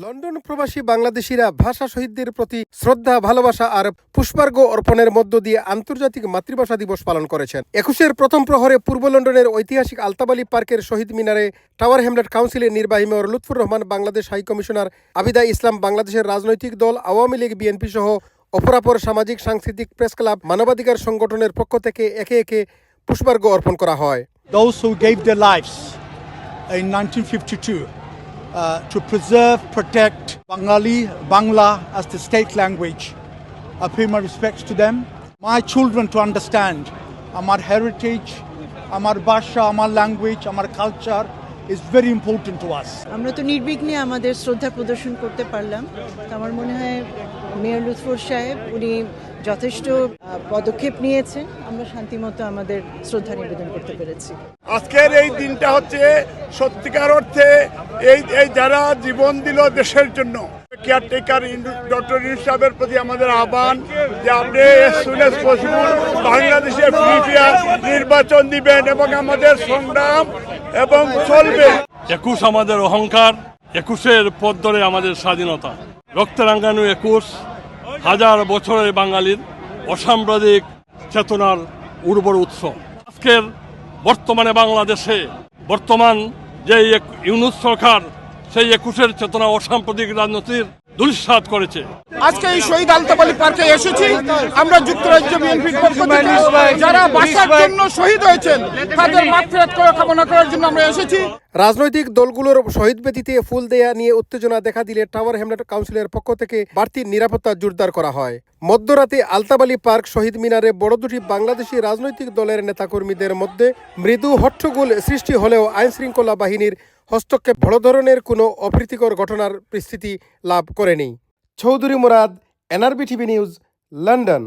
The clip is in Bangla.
লন্ডন প্রবাসী বাংলাদেশিরা ভাষা শহীদদের প্রতি শ্রদ্ধা, ভালোবাসা আর পুষ্পার্ঘ অর্পণের মধ্য দিয়ে আন্তর্জাতিক মাতৃভাষা দিবস পালন করেছেন। একুশের প্রথম প্রহরে পূর্ব লন্ডনের ঐতিহাসিক আলতাবালি পার্কের শহীদ মিনারে টাওয়ার হ্যামলেট কাউন্সিলের নির্বাহী mayor Lutfur Rahman, Bangladesh high commissioner Abida Islam, বাংলাদেশের রাজনৈতিক দল, আওয়ামী লীগ, বিএনপি সহ অপরাপর সামাজিক, সাংস্কৃতিক প্রেস ক্লাব, মানবাধিকার সংগঠনের পক্ষ থেকে একে একে পুষ্পার্ঘ অর্পণ করা হয়। Those who gave their lives in 1952 uh, to preserve, protect Bengali, Bangla as the state language. I pay my respects to them. My children to understand our heritage, our basha, our language, our culture is very important to us. আমরা তো নির্বিঘ্নে আমাদের শ্রদ্ধা প্রদর্শন করতে পারলাম। তো আমার মনে হয় মেয়র লুৎফর সাহেব উনি যথেষ্ট আহ, পদক্ষেপ নিয়েছেন। আমরা শান্তিমতো আমাদের শ্রদ্ধা নিবেদন করতে পেরেছি। আজকের এই দিনটা হচ্ছে সত্যিকার অর্থে এই এই যারা জীবন দিল দেশের জন্য। কেয়ারটেকার ডক্টর ইউনুস সাহেবের প্রতি আমাদের আহ্বান যে আপনি সুন এস পসিবল বাংলাদেশে ফ্রি নির্বাচন দিবেন এবং আমাদের সংগ্রাম এবং চলবে। একুশ আমাদের অহংকার, একুশের পথ ধরে আমাদের স্বাধীনতা। রক্তরাঙ্গানু একুশ, হাজার বছরের বাঙালির অসাম্প্রদায়িক চেতনার উর্বর উৎস। আজকের বর্তমানে বাংলাদেশে বর্তমান যে ইউনুস সরকার সেই একুশের চেতনা অসাম্প্রদায়িক রাজনীতির দুঃসাত করেছে। আজকে এই শহীদ আলতাবালি পার্কে এসেছি। আমরা যুক্তরাজ্য বিএনপির পক্ষ থেকে যারা বাসার জন্য শহীদ হয়েছেন তাদের করে কামনা করার জন্য আমরা এসেছি। রাজনৈতিক দলগুলোর শহীদ বেদিতে ফুল দেয়া নিয়ে উত্তেজনা দেখা দিলে টাওয়ার হ্যামলেট কাউন্সিলের পক্ষ থেকে বাড়তি নিরাপত্তা জোরদার করা হয়। মধ্যরাতে আলতাবালি পার্ক শহীদ মিনারে বড় দুটি বাংলাদেশি রাজনৈতিক দলের নেতাকর্মীদের মধ্যে মৃদু হট্টগোল সৃষ্টি হলেও আইন শৃঙ্খলা বাহিনীর হস্তক্ষেপ বড় ধরনের কোনো অপ্রীতিকর ঘটনার পরিস্থিতি লাভ করেনি। Chowdhury Murad, NRB TV news, London.